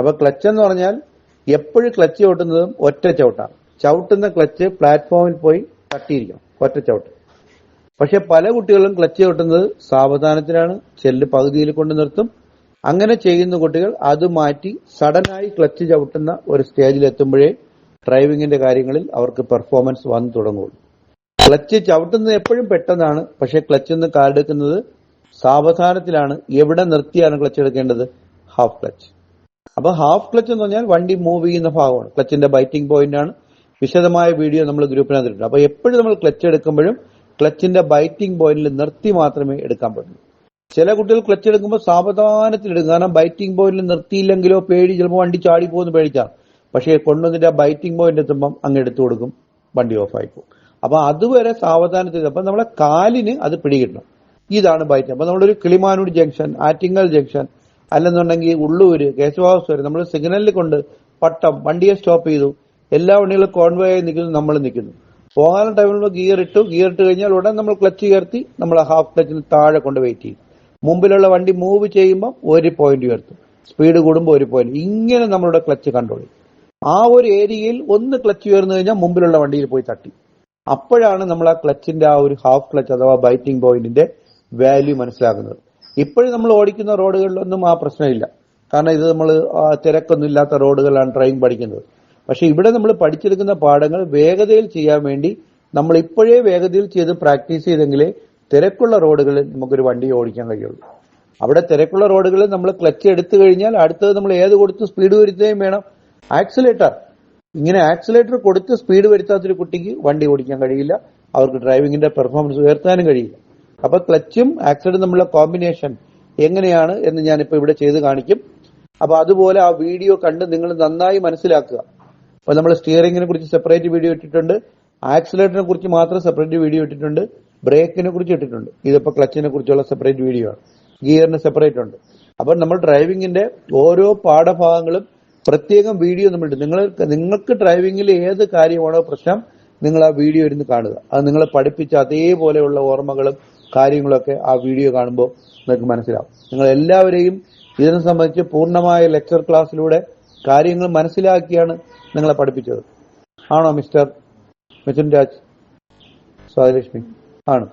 അപ്പൊ ക്ലച്ച് എന്ന് പറഞ്ഞാൽ എപ്പോഴും ക്ലച്ച് ചവിട്ടുന്നതും ഒറ്റ ചവിട്ടാണ്. ചവിട്ടുന്ന ക്ലച്ച് പ്ലാറ്റ്ഫോമിൽ പോയി തട്ടിയിരിക്കണം. ഒറ്റ ചവിട്ട്. പക്ഷെ പല കുട്ടികളും ക്ലച്ച് ചവിട്ടുന്നത് സാവധാനത്തിലാണ്. ചെല്ല് പകുതിയിൽ കൊണ്ട് നിർത്തും. അങ്ങനെ ചെയ്യുന്ന കുട്ടികൾ അത് മാറ്റി സഡനായി ക്ലച്ച് ചവിട്ടുന്ന ഒരു സ്റ്റേജിൽ എത്തുമ്പോഴേ ഡ്രൈവിംഗിന്റെ കാര്യങ്ങളിൽ അവർക്ക് പെർഫോമൻസ് വന്നു തുടങ്ങുള്ളൂ. ക്ലച്ച് ചവിട്ടുന്നത് എപ്പോഴും പെട്ടെന്നാണ്. പക്ഷെ ക്ലച്ച് നിന്ന് കാലെടുക്കുന്നത് സാവധാനത്തിലാണ്. എവിടെ നിർത്തിയാണ് ക്ലച്ച് എടുക്കേണ്ടത്? Half clutch. അപ്പൊ ഹാഫ് ക്ലച്ച് എന്ന് പറഞ്ഞാൽ വണ്ടി മൂവ് ചെയ്യുന്ന ഭാഗമാണ്. ക്ലച്ചിന്റെ ബൈറ്റിംഗ് പോയിന്റ് ആണ്. വിശദമായ വീഡിയോ നമ്മൾ ഗ്രൂപ്പിനകത്തിട്ടുണ്ട് അപ്പൊ എപ്പോഴും നമ്മൾ ക്ലച്ച് എടുക്കുമ്പോഴും ക്ലച്ചിന്റെ ബൈറ്റിംഗ് പോയിന്റിൽ നിർത്തി മാത്രമേ എടുക്കാൻ പറ്റൂ. ചില കുട്ടികൾ ക്ലച്ച് എടുക്കുമ്പോൾ സാവധാനത്തിൽ എടുക്കും. കാരണം ബൈറ്റിംഗ് പോയിന്റിൽ നിർത്തിയില്ലെങ്കിലോ പേടി ചിലപ്പോൾ വണ്ടി ചാടി പോകുന്ന പേടിച്ചാണ് പക്ഷേ കൊണ്ടുവന്നിട്ട് ആ ബൈറ്റിംഗ് പോയിന്റ് എത്തുമ്പം അങ്ങ് എടുത്തു കൊടുക്കും. വണ്ടി ഓഫ് ആയിപ്പോ അപ്പൊ അതുവരെ സാവധാനത്തിൽ അപ്പൊ നമ്മളെ കാലിന് അത് പിടികിട്ടണം. ഇതാണ് ബൈറ്റ് അപ്പൊ നമ്മളൊരു കിളിമാനൂർ ജംഗ്ഷൻ ആറ്റിങ്ങൽ ജംഗ്ഷൻ അല്ലെന്നുണ്ടെങ്കിൽ ഉള്ളൂര് കേശവാസൂര് നമ്മൾ സിഗ്നലിൽ കൊണ്ട് പട്ടം വണ്ടിയെ സ്റ്റോപ്പ് ചെയ്തു. എല്ലാ വണ്ടികളും കോൺവേ ആയി നിൽക്കുന്നു നമ്മൾ നിൽക്കുന്നു. പോകാനുള്ള ടൈമിൽ ഗിയർ ഇട്ടു. ഗിയർ ഇട്ട് കഴിഞ്ഞാൽ ഉടൻ നമ്മൾ ക്ലച്ച് ഉയർത്തി നമ്മൾ ഹാഫ് ക്ലച്ചിന് താഴെ കൊണ്ട് വെയിറ്റ് ചെയ്യും. മുമ്പിലുള്ള വണ്ടി മൂവ് ചെയ്യുമ്പോൾ ഒരു പോയിന്റ് ഉയർത്തും. സ്പീഡ് കൂടുമ്പോൾ ഒരു പോയിന്റ് ഇങ്ങനെ നമ്മളുടെ ക്ലച്ച് കണ്ട്രോൾ ചെയ്യും. ആ ഒരു ഏരിയയിൽ ഒന്ന് ക്ലച്ച് ഉയർന്നു കഴിഞ്ഞാൽ മുമ്പിലുള്ള വണ്ടിയിൽ പോയി തട്ടി. അപ്പോഴാണ് നമ്മൾ ആ ക്ലച്ചിന്റെ ആ ഒരു ഹാഫ് ക്ലച്ച് അഥവാ ബൈറ്റിംഗ് പോയിന്റിന്റെ വാല്യൂ മനസ്സിലാക്കുന്നത്. ഇപ്പോഴും നമ്മൾ ഓടിക്കുന്ന റോഡുകളിലൊന്നും ആ പ്രശ്നമില്ല. കാരണം ഇത് നമ്മൾ തിരക്കൊന്നും ഇല്ലാത്ത റോഡുകളാണ് ട്രെയിൻ പഠിക്കുന്നത്. പക്ഷെ ഇവിടെ നമ്മൾ പഠിച്ചെടുക്കുന്ന പാഠങ്ങൾ വേഗതയിൽ ചെയ്യാൻ വേണ്ടി നമ്മൾ ഇപ്പോഴേ വേഗതയിൽ ചെയ്ത് പ്രാക്ടീസ് ചെയ്തെങ്കിലേ തിരക്കുള്ള റോഡുകളിൽ നമുക്കൊരു വണ്ടി ഓടിക്കാൻ കഴിയുള്ളൂ. അവിടെ തിരക്കുള്ള റോഡുകളിൽ നമ്മൾ ക്ലച്ച് എടുത്തു കഴിഞ്ഞാൽ അടുത്തത് നമ്മൾ ഏത് കൊടുത്ത് സ്പീഡ് വരുത്തുകയും വേണം. ആക്സിലേറ്റർ. ഇങ്ങനെ ആക്സിലേറ്റർ കൊടുത്ത് സ്പീഡ് വരുത്താത്തൊരു കുട്ടിക്ക് വണ്ടി ഓടിക്കാൻ കഴിയില്ല. അവർക്ക് ഡ്രൈവിംഗിന്റെ പെർഫോമൻസ് ഉയർത്താനും കഴിയില്ല. അപ്പൊ ക്ലച്ചും ആക്സിഡും തമ്മിലുള്ള കോമ്പിനേഷൻ എങ്ങനെയാണ് എന്ന് ഞാനിപ്പോ ഇവിടെ ചെയ്ത് കാണിക്കും. അപ്പൊ അതുപോലെ ആ വീഡിയോ കണ്ട് നിങ്ങൾ നന്നായി മനസ്സിലാക്കുക. അപ്പൊ നമ്മൾ സ്റ്റിയറിംഗിനെ കുറിച്ച് സെപ്പറേറ്റ് വീഡിയോ ഇട്ടിട്ടുണ്ട്. ആക്സിലേറ്ററിനെ കുറിച്ച് മാത്രം സെപ്പറേറ്റ് വീഡിയോ ഇട്ടിട്ടുണ്ട്. ബ്രേക്കിനെ കുറിച്ച് ഇട്ടിട്ടുണ്ട്. ഇതിപ്പോ ക്ലച്ചിനെ കുറിച്ചുള്ള സെപ്പറേറ്റ് വീഡിയോ ആണ്. ഗിയറിന് സെപ്പറേറ്റ് ഉണ്ട്. അപ്പൊ നമ്മൾ ഡ്രൈവിംഗിന്റെ ഓരോ പാഠഭാഗങ്ങളും പ്രത്യേകം വീഡിയോ നമ്മൾ നിങ്ങൾ നിങ്ങൾക്ക് ഡ്രൈവിംഗിൽ ഏത് കാര്യമാണോ പ്രശ്നം നിങ്ങൾ ആ വീഡിയോ ഇരുന്ന് കാണുക. അത് നിങ്ങളെ പഠിപ്പിച്ച അതേപോലെയുള്ള ഓർമ്മകളും കാര്യങ്ങളൊക്കെ ആ വീഡിയോ കാണുമ്പോൾ നിങ്ങൾക്ക് മനസ്സിലാവും. നിങ്ങൾ എല്ലാവരെയും ഇതിനെ സംബന്ധിച്ച് പൂർണമായ ലെക്ചർ ക്ലാസ്സിലൂടെ കാര്യങ്ങൾ മനസ്സിലാക്കിയാണ് നിങ്ങളെ പഠിപ്പിച്ചത്. ആണോ മിസ്റ്റർ മിഥുൻ രാജ്? സ്വാതിലക്ഷ്മി ആണ്.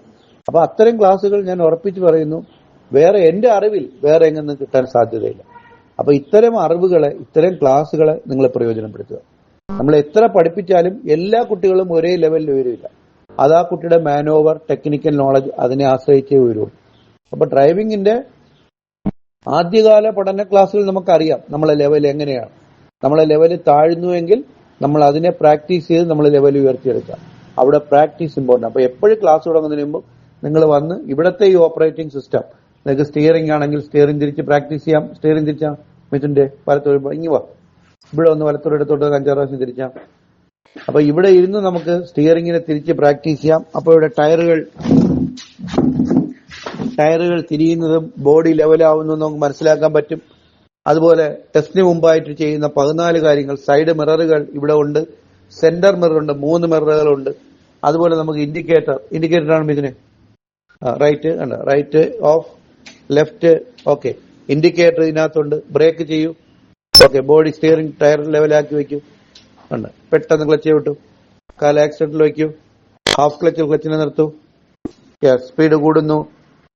അപ്പൊ അത്തരം ക്ലാസ്സുകൾ ഞാൻ ഉറപ്പിച്ചു പറയുന്നു വേറെ എന്റെ അറിവിൽ വേറെ എങ്ങും കിട്ടാൻ സാധ്യതയില്ല. അപ്പൊ ഇത്തരം അറിവുകളെ ഇത്തരം ക്ലാസ്സുകളെ നിങ്ങൾ പ്രയോജനപ്പെടുത്തുക. നമ്മൾ എത്ര പഠിപ്പിച്ചാലും എല്ലാ കുട്ടികളും ഒരേ ലെവലിൽ വരില്ല അത് ആ കുട്ടിയുടെ മാൻ ഓവർ ടെക്നിക്കൽ നോളജ് അതിനെ ആശ്രയിച്ചേ വരുള്ളൂ അപ്പൊ ഡ്രൈവിംഗിന്റെ ആദ്യകാല പഠന ക്ലാസ്സിൽ നമുക്കറിയാം നമ്മളെ ലെവൽ എങ്ങനെയാണ്. നമ്മളെ ലെവൽ താഴ്ന്നുവെങ്കിൽ നമ്മൾ അതിനെ പ്രാക്ടീസ് ചെയ്ത് നമ്മൾ ലെവൽ ഉയർത്തിയെടുക്കാം. അവിടെ പ്രാക്ടീസ് ഇമ്പോർട്ടന്റ് അപ്പൊ എപ്പോഴും ക്ലാസ് തുടങ്ങുന്നതിന് മുമ്പ് നിങ്ങൾ വന്ന് ഇവിടത്തെ ഈ ഓപ്പറേറ്റിംഗ് സിസ്റ്റം നിങ്ങൾക്ക് സ്റ്റിയറിംഗ് ആണെങ്കിൽ സ്റ്റിയറിംഗ് തിരിച്ച് പ്രാക്ടീസ് ചെയ്യാം. സ്റ്റിയറിംഗ് തിരിച്ചാ മിഥുന്റെ വലത്തോട് ഇങ്ങി വാ. ഇവിടെ ഒന്ന് വലത്തോട് എടുത്തോട്ട് അഞ്ചാറ് പ്രാവശ്യം തിരിച്ചാം. അപ്പൊ ഇവിടെ ഇരുന്ന് നമുക്ക് സ്റ്റിയറിങ്ങിനെ തിരിച്ച് പ്രാക്ടീസ് ചെയ്യാം. അപ്പൊ ഇവിടെ ടയറുകൾ ടയറുകൾ തിരിയുന്നതും ബോഡി ലെവലാവുന്നതും നമുക്ക് മനസ്സിലാക്കാൻ പറ്റും. അതുപോലെ ടെസ്റ്റിന് മുമ്പായിട്ട് ചെയ്യുന്ന പതിനാല് കാര്യങ്ങൾ സൈഡ് മിററുകൾ ഇവിടെ ഉണ്ട് സെന്റർ മിറർ ഉണ്ട് മൂന്ന് മിററുകളുണ്ട് അതുപോലെ നമുക്ക് ഇൻഡിക്കേറ്റർ ഇൻഡിക്കേറ്റർ ആണ് ഇതിന് റൈറ്റ് ഉണ്ട് right of left okay indicator ഇതിനകത്തുണ്ട്. ബ്രേക്ക് ചെയ്യൂ. ഓക്കെ ബോഡി സ്റ്റിയറിംഗ് ടയർ ലെവലാക്കി വെക്കൂ ഉണ്ട്. പെട്ടെന്ന് ക്ലച്ച് വിട്ടു. കാല ആക്സിഡന്റിൽ വയ്ക്കൂ. ഹാഫ് ക്ലച്ചിൽ ക്ലച്ചിനെ നിർത്തൂ. സ്പീഡ് കൂടുന്നു.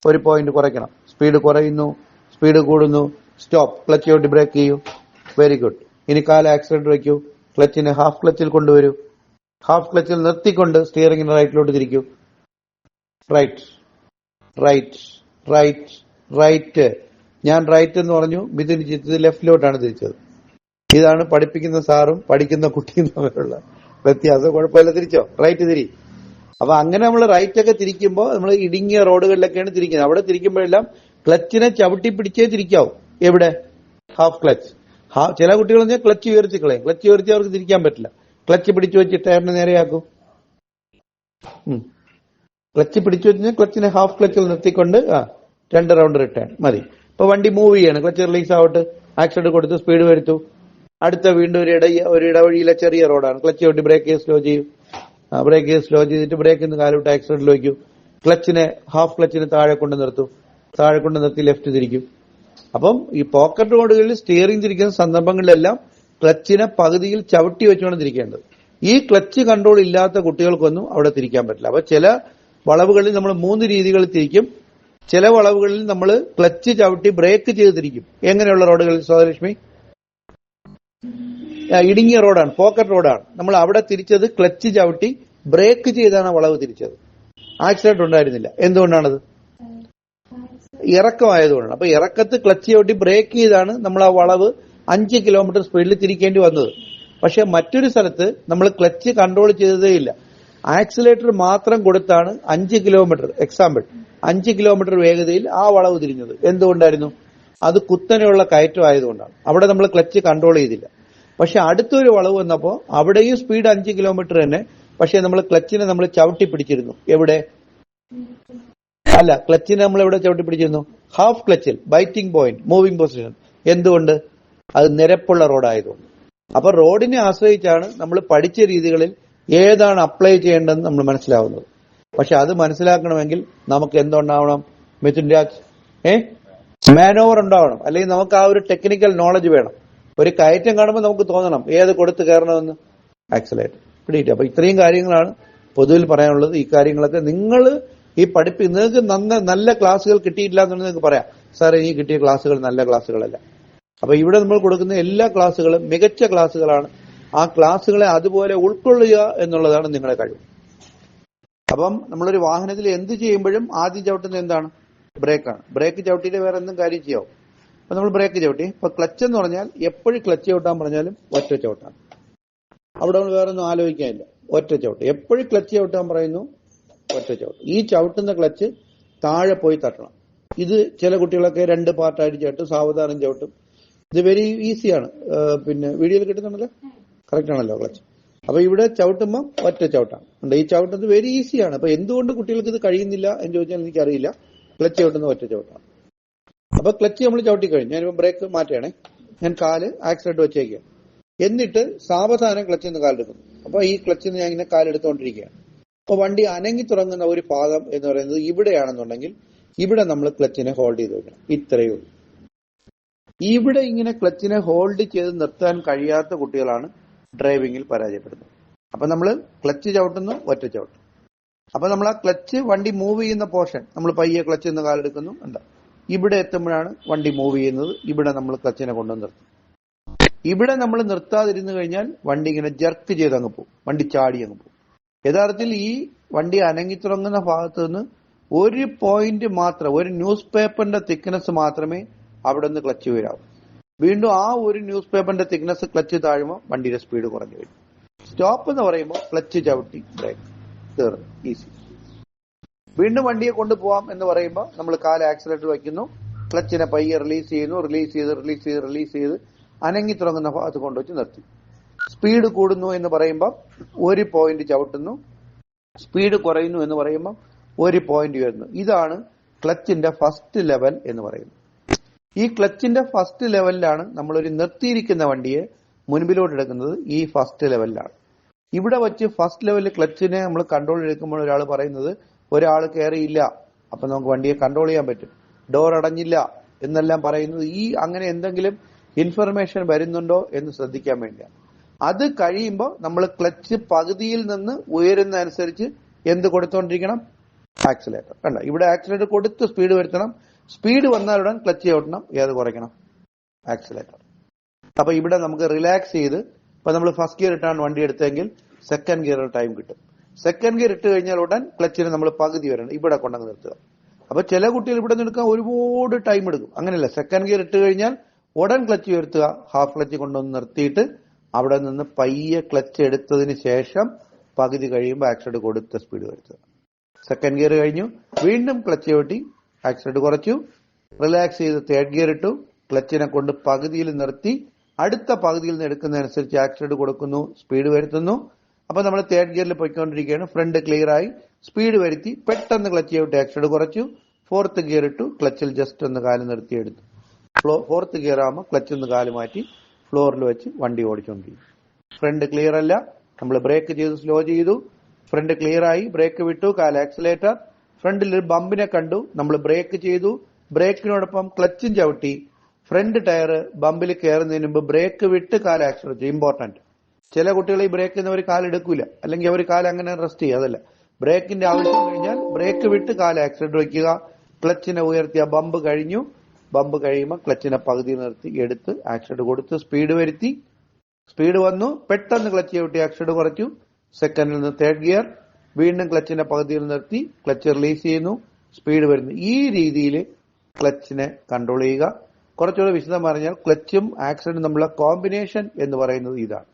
ഒരു പോയിന്റ് കുറയ്ക്കണം. സ്പീഡ് കുറയുന്നു. സ്പീഡ് കൂടുന്നു. സ്റ്റോപ്പ് ക്ലച്ച് ഔട്ട് ബ്രേക്ക് ചെയ്യൂ. വെരി ഗുഡ് ഇനി കാല ആക്സിഡന്റ് വയ്ക്കൂ. ക്ലച്ചിനെ ഹാഫ് ക്ലച്ചിൽ കൊണ്ടുവരൂ. ഹാഫ് ക്ലച്ചിൽ നിർത്തിക്കൊണ്ട് സ്റ്റിയറിംഗിന് റൈറ്റിലോട്ട് തിരിക്കൂ. റൈറ്റ് റൈറ്റ് റൈറ്റ് റൈറ്റ് ഞാൻ റൈറ്റ് എന്ന് പറഞ്ഞു. മിഥുൻ ചിത്തത് ലെഫ്റ്റിലോട്ടാണ് തിരിച്ചത്. ഇതാണ് പഠിപ്പിക്കുന്ന സാറും പഠിക്കുന്ന കുട്ടിയും തമ്മിലുള്ള വ്യത്യാസം. കുഴപ്പമില്ല തിരിച്ചോ? റൈറ്റ് തിരി. അപ്പൊ അങ്ങനെ നമ്മൾ റൈറ്റ് ഒക്കെ തിരിക്കുമ്പോൾ നമ്മൾ ഇടുങ്ങിയ റോഡുകളിലൊക്കെയാണ് തിരിക്കുന്നത്. അവിടെ തിരിക്കുമ്പോഴെല്ലാം ക്ലച്ചിനെ ചവിട്ടി പിടിച്ചേ തിരിക്കാവും. എവിടെ? ഹാഫ് ക്ലച്ച് ചില കുട്ടികൾ ക്ലച്ച് ഉയർത്തി കളയും. ക്ലച്ച് ഉയർത്തി അവർക്ക് തിരിക്കാൻ പറ്റില്ല. ക്ലച്ച് പിടിച്ചു വെച്ച് ടയറിനെ നേരെയാക്കും. ക്ലച്ച് പിടിച്ചു വെച്ചാൽ ക്ലച്ചിനെ ഹാഫ് ക്ലച്ചിൽ നിർത്തിക്കൊണ്ട് ആ രണ്ട് റൗണ്ട് റിട്ടേൺ മതി. ഇപ്പൊ വണ്ടി മൂവ് ചെയ്യാണ്. ക്ലച്ച് റിലീസ് ആവട്ടെ. ആക്സിഡന്റ് കൊടുത്ത് സ്പീഡ് വരുത്തു. അടുത്ത വീണ്ടും ഒരു ഇട ഒരു ഇടവഴിയിലെ ചെറിയ റോഡാണ്. ക്ലച്ച് ചവിട്ടി ബ്രേക്ക് സ്ലോ ചെയ്യും. ബ്രേക്ക് സ്ലോ ചെയ്തിട്ട് ബ്രേക്ക് നിന്ന് കാലുവിട്ട് ആക്സിഡന്റിൽ വയ്ക്കും ക്ലച്ചിനെ ഹാഫ് ക്ലച്ചിനെ താഴെ കൊണ്ട് നിർത്തും. താഴെ കൊണ്ട് നിർത്തി ലെഫ്റ്റ് തിരിക്കും. അപ്പം ഈ പോക്കറ്റ് റോഡുകളിൽ സ്റ്റിയറിംഗ് തിരിക്കുന്ന സന്ദർഭങ്ങളിലെല്ലാം ക്ലച്ചിനെ പകുതിയിൽ ചവിട്ടി വെച്ചുകൊണ്ട് തിരിക്കേണ്ടത്. ഈ ക്ലച്ച് കൺട്രോൾ ഇല്ലാത്ത കുട്ടികൾക്കൊന്നും അവിടെ തിരിക്കാൻ പറ്റില്ല. അപ്പൊ ചില വളവുകളിൽ നമ്മൾ മൂന്ന് രീതികളിൽ തിരിക്കും. ചില വളവുകളിൽ നമ്മൾ ക്ലച്ച് ചവിട്ടി ബ്രേക്ക് ചെയ്ത് തിരിക്കും. എങ്ങനെയുള്ള റോഡുകളിൽ സ്വാതലക്ഷ്മി ആ, ഇടുങ്ങിയ റോഡാണ് പോക്കറ്റ് റോഡാണ്. നമ്മൾ അവിടെ തിരിച്ചത് ക്ലച്ച് ചവിട്ടി ബ്രേക്ക് ചെയ്താണ് വളവ് തിരിച്ചത്. ആക്സിഡന്റ് ഉണ്ടായിരുന്നില്ല. എന്തുകൊണ്ടാണത്? ഇറക്കമായതുകൊണ്ടാണ്. അപ്പൊ ഇറക്കത്ത് ക്ലച്ച് ചവിട്ടി ബ്രേക്ക് ചെയ്താണ് നമ്മൾ ആ വളവ് അഞ്ച് കിലോമീറ്റർ സ്പീഡിൽ തിരിക്കേണ്ടി വന്നത്. പക്ഷെ മറ്റൊരു സ്ഥലത്ത് നമ്മൾ ക്ലച്ച് കൺട്രോൾ ചെയ്തതേ ഇല്ല. ആക്സിലേറ്റർ മാത്രം കൊടുത്താണ് അഞ്ച് കിലോമീറ്റർ എക്സാമ്പിൾ അഞ്ച് കിലോമീറ്റർ വേഗതയിൽ ആ വളവ് തിരിഞ്ഞത്. എന്തുകൊണ്ടായിരുന്നു? അത് കുത്തനെയുള്ള കയറ്റം ആയതുകൊണ്ടാണ് അവിടെ നമ്മൾ ക്ലച്ച് കൺട്രോൾ ചെയ്തില്ല. പക്ഷെ അടുത്തൊരു വളവ് വന്നപ്പോൾ അവിടെയും സ്പീഡ് അഞ്ച് കിലോമീറ്റർ തന്നെ. പക്ഷെ നമ്മൾ ക്ലച്ചിനെ നമ്മൾ ചവിട്ടി പിടിച്ചിരുന്നു. എവിടെ? അല്ല ക്ലച്ചിനെ നമ്മൾ എവിടെ ചവിട്ടി പിടിച്ചിരുന്നു? ഹാഫ് ക്ലച്ചിൽ ബൈറ്റിംഗ് പോയിന്റ് മൂവിംഗ് പൊസിഷൻ എന്തുകൊണ്ട്? അത് നിരപ്പുള്ള റോഡായതുകൊണ്ട് അപ്പൊ റോഡിനെ ആശ്രയിച്ചാണ് നമ്മൾ പഠിച്ച രീതികളിൽ ഏതാണ് അപ്ലൈ ചെയ്യേണ്ടതെന്ന് നമ്മൾ മനസ്സിലാവുന്നത്. പക്ഷെ അത് മനസ്സിലാക്കണമെങ്കിൽ നമുക്ക് എന്തുണ്ടാവണം? മിഥുൻ രാജ് ഏ മാനോവർ ഉണ്ടാവണം. അല്ലെങ്കിൽ നമുക്ക് ആ ഒരു ടെക്നിക്കൽ നോളജ് വേണം. ഒരു കയറ്റം കാണുമ്പോൾ നമുക്ക് തോന്നണം. ഏത് കൊടുത്ത് കയറണമെന്ന്? ആക്സലേറ്റ് പിടിയിട്ട് അപ്പൊ ഇത്രയും കാര്യങ്ങളാണ് പൊതുവിൽ പറയാനുള്ളത്. ഈ കാര്യങ്ങളൊക്കെ നിങ്ങൾ ഈ പഠിപ്പി നിങ്ങൾക്ക് നന്ന നല്ല ക്ലാസ്സുകൾ കിട്ടിയിട്ടില്ല എന്നുള്ളത് നിങ്ങൾക്ക് പറയാം. സാർ ഇനി കിട്ടിയ ക്ലാസ്സുകൾ നല്ല ക്ലാസ്സുകളല്ല. അപ്പൊ ഇവിടെ നമ്മൾ കൊടുക്കുന്ന എല്ലാ ക്ലാസ്സുകളും മികച്ച ക്ലാസ്സുകളാണ്. ആ ക്ലാസ്സുകളെ അതുപോലെ ഉൾക്കൊള്ളുക എന്നുള്ളതാണ് നിങ്ങളുടെ കഴിവ്. അപ്പം നമ്മളൊരു വാഹനത്തിൽ എന്ത് ചെയ്യുമ്പോഴും ആദ്യം ചവിട്ടുന്നത് എന്താണ്? ബ്രേക്കാണ്. ബ്രേക്ക് ചവിട്ടിയിട്ട് വേറെ എന്തും കാര്യം ചെയ്യാവും? അപ്പൊ നമ്മൾ ബ്രേക്ക് ചവിട്ടി. ഇപ്പൊ ക്ലച്ച് എന്ന് പറഞ്ഞാൽ എപ്പോഴും ക്ലച്ച് ചവിട്ടാൻ പറഞ്ഞാലും ഒറ്റ ചവിട്ടാണ്. അവിടെ നമ്മൾ വേറെ ഒന്നും ആലോചിക്കാനില്ല. ഒറ്റ ചവിട്ട്. എപ്പോഴും ക്ലച്ച് ചവിട്ടാൻ പറയുന്നു ഒറ്റ ചവിട്ട്. ഈ ചവിട്ടുന്ന ക്ലച്ച് താഴെ പോയി തട്ടണം. ഇത് ചില കുട്ടികളൊക്കെ രണ്ട് പാർട്ടായിട്ട് ചവിട്ടും സാവധാനം ചവിട്ടും. ഇത് വെരി ഈസിയാണ് പിന്നെ വീഡിയോയിൽ കിട്ടുന്നുണ്ടല്ലോ? കറക്റ്റ് ആണല്ലോ ക്ലച്ച്. അപ്പൊ ഇവിടെ ചവിട്ടുമ്പോൾ ഒറ്റ ചവിട്ടാണ്. ഈ ചവിട്ടുന്നത് വെരി ഈസിയാണ് അപ്പൊ എന്തുകൊണ്ട് കുട്ടികൾക്ക് ഇത് കഴിയുന്നില്ല എന്ന് ചോദിച്ചാൽ എനിക്കറിയില്ല. ക്ലച്ച് ചവിട്ടുന്ന ഒറ്റ ചവിട്ടാണ്. അപ്പൊ ക്ലച്ച് നമ്മൾ ചവിട്ടി കഴിഞ്ഞു ബ്രേക്ക് മാറ്റുകയാണേ. ഞാൻ കാൽ ആക്സിഡന്റ് വെച്ചേക്കാം എന്നിട്ട് സാവധാനം ക്ലച്ചിൽ നിന്ന് കാലെടുക്കുന്നു. അപ്പൊ ഈ ക്ലച്ചിൽ നിന്ന് ഞാൻ ഇങ്ങനെ കാലെടുത്തുകൊണ്ടിരിക്കുകയാണ് അപ്പൊ വണ്ടി അനങ്ങി തുടങ്ങുന്ന ഒരു പാദം എന്ന് പറയുന്നത് ഇവിടെയാണെന്നുണ്ടെങ്കിൽ ഇവിടെ നമ്മൾ ക്ലച്ചിനെ ഹോൾഡ് ചെയ്ത് വെക്കണം. ഇത്രയേ ഉള്ളൂ. ഇവിടെ ഇങ്ങനെ ക്ലച്ചിനെ ഹോൾഡ് ചെയ്ത് നിർത്താൻ കഴിയാത്ത കുട്ടികളാണ് ഡ്രൈവിംഗിൽ പരാജയപ്പെടുന്നത്. അപ്പൊ നമ്മൾ ക്ലച്ച് ചവിട്ടുന്നു ഒറ്റ ചവിട്ടും അപ്പൊ നമ്മൾ ആ ക്ലച്ച് വണ്ടി മൂവ് ചെയ്യുന്ന പോർഷൻ നമ്മൾ പയ്യെ ക്ലച്ച് നിന്ന് കാലെടുക്കുന്നു എന്താ ഇവിടെ എത്തുമ്പോഴാണ് വണ്ടി മൂവ് ചെയ്യുന്നത് ഇവിടെ നമ്മൾ ക്ലച്ചിനെ കൊണ്ടു നിർത്തും. ഇവിടെ നമ്മൾ നിർത്താതിരുന്നു കഴിഞ്ഞാൽ വണ്ടി ഇങ്ങനെ ജർക്ക് ചെയ്ത് അങ്ങ് പോകും വണ്ടി ചാടി അങ്ങ് പോകും. യഥാർത്ഥത്തിൽ ഈ വണ്ടി അനങ്ങി തുടങ്ങുന്ന ഭാഗത്ത് നിന്ന് ഒരു പോയിന്റ് മാത്രം ഒരു ന്യൂസ് പേപ്പറിന്റെ തിക്നെസ് മാത്രമേ അവിടെ നിന്ന് ക്ലച്ച് വരാവൂ വീണ്ടും ആ ഒരു ന്യൂസ് പേപ്പറിന്റെ തിക്നെസ് ക്ലച്ച് താഴുമ്പോൾ വണ്ടിയുടെ സ്പീഡ് കുറഞ്ഞു വരും. സ്റ്റോപ്പ് എന്ന് പറയുമ്പോൾ ക്ലച്ച് ചവിട്ടി ബ്രേക്ക് തീർന്നു ഈസി വീണ്ടും വണ്ടിയെ കൊണ്ടുപോവാം എന്ന് പറയുമ്പോൾ നമ്മൾ കാൽ ആക്സിലേറ്റർ വയ്ക്കുന്നു. ക്ലച്ചിനെ പയ്യെ റിലീസ് ചെയ്യുന്നു. റിലീസ് ചെയ്ത് റിലീസ് ചെയ്ത് റിലീസ് ചെയ്ത് അനങ്ങി തുടങ്ങുന്ന ഭാഗത്ത് കൊണ്ടുവച്ച് നിർത്തി. സ്പീഡ് കൂടുന്നു എന്ന് പറയുമ്പോൾ ഒരു പോയിന്റ് ചവിട്ടുന്നു. സ്പീഡ് കുറയുന്നു എന്ന് പറയുമ്പോൾ ഒരു പോയിന്റ് വരുന്നു ഇതാണ് ക്ലച്ചിന്റെ ഫസ്റ്റ് ലെവൽ എന്ന് പറയുന്നത്. ഈ ക്ലച്ചിന്റെ ഫസ്റ്റ് ലെവലിലാണ് നമ്മളൊരു നിർത്തിയിരിക്കുന്ന വണ്ടിയെ മുൻപിലോട്ട് എടുക്കുന്നത്. ഈ ഫസ്റ്റ് ലെവലിലാണ് ഇവിടെ വെച്ച് ഫസ്റ്റ് ലെവലിൽ ക്ലച്ചിനെ നമ്മൾ കൺട്രോൾ എടുക്കുമ്പോൾ ഒരാൾ പറയുന്നത് ഒരാൾ കയറിയില്ല അപ്പൊ നമുക്ക് വണ്ടിയെ കൺട്രോൾ ചെയ്യാൻ പറ്റും. ഡോർ അടഞ്ഞില്ല എന്നെല്ലാം പറയുന്നത് ഈ അങ്ങനെ എന്തെങ്കിലും ഇൻഫർമേഷൻ വരുന്നുണ്ടോ എന്ന് ശ്രദ്ധിക്കാൻ വേണ്ടിയാണ്. അത് കഴിയുമ്പോൾ നമ്മൾ ക്ലച്ച് പകുതിയിൽ നിന്ന് ഉയരുന്ന അനുസരിച്ച് എന്ത് കൊടുത്തോണ്ടിരിക്കണം? ആക്സിലേറ്റർ കണ്ട? ഇവിടെ ആക്സിലേറ്റർ കൊടുത്ത് സ്പീഡ് വരുത്തണം. സ്പീഡ് വന്നാലുടൻ ക്ലച്ച് ഓട്ടണം ഏത് കുറയ്ക്കണം? ആക്സിലേറ്റർ അപ്പൊ ഇവിടെ നമുക്ക് റിലാക്സ് ചെയ്ത് ഇപ്പൊ നമ്മൾ ഫസ്റ്റ് ഗിയർ ഇട്ടാണ് വണ്ടി എടുത്തെങ്കിൽ സെക്കൻഡ് ഗിയറിൽ ടൈം കിട്ടും. സെക്കൻഡ് ഗിയർ ഇട്ട് കഴിഞ്ഞാൽ ഉടൻ ക്ലച്ചിന് നമ്മൾ പകുതി വരണം ഇവിടെ കൊണ്ടങ്ങ് നിർത്തുക. അപ്പൊ ചില കുട്ടികൾ ഇവിടെ നിന്ന് എടുക്കാൻ ഒരുപാട് ടൈം എടുക്കും. അങ്ങനെയല്ല സെക്കൻഡ് ഗിയർ ഇട്ട് കഴിഞ്ഞാൽ ഉടൻ ക്ലച്ച് ഉയർത്തുക ഹാഫ് ക്ലച്ച് കൊണ്ടുവന്ന് നിർത്തിയിട്ട് അവിടെ നിന്ന് പയ്യെ ക്ലച്ച് എടുത്തതിന് ശേഷം പകുതി കഴിയുമ്പോൾ ആക്സിഡന്റ് കൊടുത്ത സ്പീഡ് വരുത്തുക. സെക്കൻഡ് ഗിയർ കഴിഞ്ഞു വീണ്ടും ക്ലച്ച് ചവിട്ടി ആക്സിഡന്റ് കുറച്ചു റിലാക്സ് ചെയ്ത് തേർഡ് ഗിയർ ഇട്ടു ക്ലച്ചിനെ കൊണ്ട് പകുതിയിൽ നിർത്തി അടുത്ത പകുതിയിൽ നിന്ന് എടുക്കുന്നതനുസരിച്ച് ആക്സിഡന്റ് കൊടുക്കുന്നു സ്പീഡ് വരുത്തുന്നു. അപ്പൊ നമ്മൾ തേർഡ് ഗിയറിൽ പോയിക്കൊണ്ടിരിക്കുകയാണ്. ഫ്രണ്ട് ക്ലിയർ ആയി. സ്പീഡ് വരുത്തി പെട്ടെന്ന് ക്ലച്ച് ചെയ്തിട്ട് ആക്സിഡന്റ് കുറച്ചു. ഫോർത്ത് ഗിയർ ഇട്ടു. ക്ലച്ചിൽ ജസ്റ്റ് ഒന്ന് കാൽ നിർത്തി എടുത്തു ഫ്ലോ ഫോർത്ത് ഗിയർ ആകുമ്പോൾ ക്ലച്ചിൽ നിന്ന് കാൽ മാറ്റി ഫ്ലോറിൽ വെച്ച് വണ്ടി ഓടിച്ചുകൊണ്ടിരിക്കും ഫ്രണ്ട് ക്ലിയർ അല്ല. നമ്മൾ ബ്രേക്ക് ചെയ്ത് സ്ലോ ചെയ്തു. ഫ്രണ്ട് ക്ലിയർ ആയി. ബ്രേക്ക് വിട്ടു. കാൽ ആക്സിലേറ്റർ ഫ്രണ്ടിൽ ഒരു ബമ്പിനെ കണ്ടു. നമ്മൾ ബ്രേക്ക് ചെയ്തു. ബ്രേക്കിനോടൊപ്പം ക്ലച്ചും ചവിട്ടി. ഫ്രണ്ട് ടയർ ബമ്പിൽ കയറുന്നതിന് മുമ്പ് ബ്രേക്ക് വിട്ട് കാൽ ചെയ്യും. ഇമ്പോർട്ടന്റ് ചില കുട്ടികൾ ഈ ബ്രേക്ക് ചെയ്യുന്നവർ കാലെടുക്കൂല അല്ലെങ്കിൽ അവർ കാൽ അങ്ങനെ റെസ്റ്റ് ചെയ്യുക. അതല്ല. ബ്രേക്കിന്റെ ആവശ്യം കഴിഞ്ഞാൽ ബ്രേക്ക് വിട്ട് കാൽ ആക്സിഡന്റ് വയ്ക്കുക. ക്ലച്ചിനെ ഉയർത്തിയ ബമ്പ് കഴിഞ്ഞു. ബമ്പ് കഴിയുമ്പോൾ ക്ലച്ചിനെ പകുതി നിർത്തി എടുത്ത് ആക്സിഡന്റ് കൊടുത്ത് സ്പീഡ് വരുത്തി. സ്പീഡ് വന്നു. പെട്ടെന്ന് ക്ലച്ച് ചവിട്ടി ആക്സിഡന്റ് കുറച്ചു. സെക്കൻഡിൽ നിന്ന് തേർഡ് ഗിയർ വീണ്ടും ക്ലച്ചിന്റെ പകുതിയിൽ നിർത്തി. ക്ലച്ച് റിലീസ് ചെയ്യുന്നു. സ്പീഡ് വരുന്നു. ഈ രീതിയിൽ ക്ലച്ചിനെ കൺട്രോൾ ചെയ്യുക. കുറച്ചുകൂടെ വിശദം പറഞ്ഞാൽ ക്ലച്ചും ആക്സിഡന്റും തമ്മിലുള്ള കോമ്പിനേഷൻ എന്ന് പറയുന്നത് ഇതാണ്.